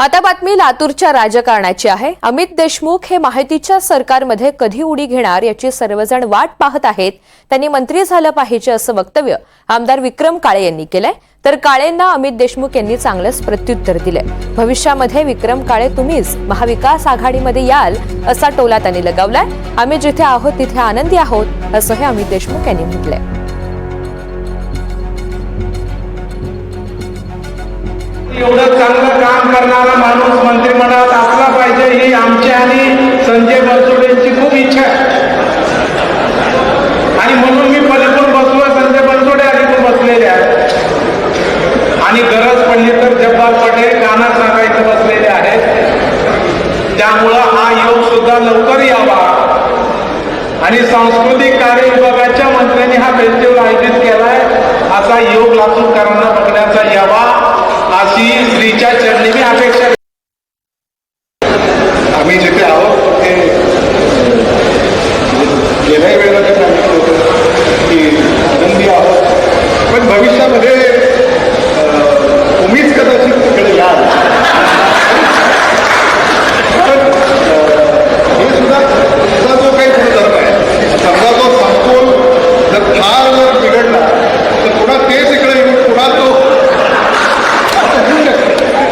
आता बातमी लातूरच्या राजकारणाची आहे. अमित देशमुख हे माहितीच्या सरकारमध्ये कधी उडी घेणार याची सर्वजण वाट पाहत आहेत. त्यांनी मंत्री झालं पाहिजे असं वक्तव्य आमदार विक्रम काळे यांनी केलंय. तर काळेंना अमित देशमुख यांनी चांगलंच प्रत्युत्तर दिलंय. भविष्यामध्ये विक्रम काळे तुम्हीच महाविकास आघाडीमध्ये याल असा टोला त्यांनी लगावलाय. आम्ही जिथे आहोत तिथे आनंदी आहोत असंही अमित देशमुख यांनी म्हटलंय. एवढं चांगलं काम करणारा माणूस मंत्रिमंडळात असला पाहिजे ही आमची आणि संजय बनसोडेंची खूप इच्छा आहे. आणि म्हणून मी पलीकडून बसलो संजय बनसोडे अलीकडून बसलेले आहेत. आणि गरज पडली तर जब्बार पटेल गाणं सांगायचं बसलेले आहेत. त्यामुळं हा योग सुद्धा लवकर यावा. आणि सांस्कृतिक कार्य विभागाच्या मंत्र्यांनी हा फेस्टिवल आयोजित केलाय. असा योग लातूरकरांना बघण्याचा यावा. स्त्रीच्या चरणी मी अपेक्षा आम्ही जिथे आहोत ते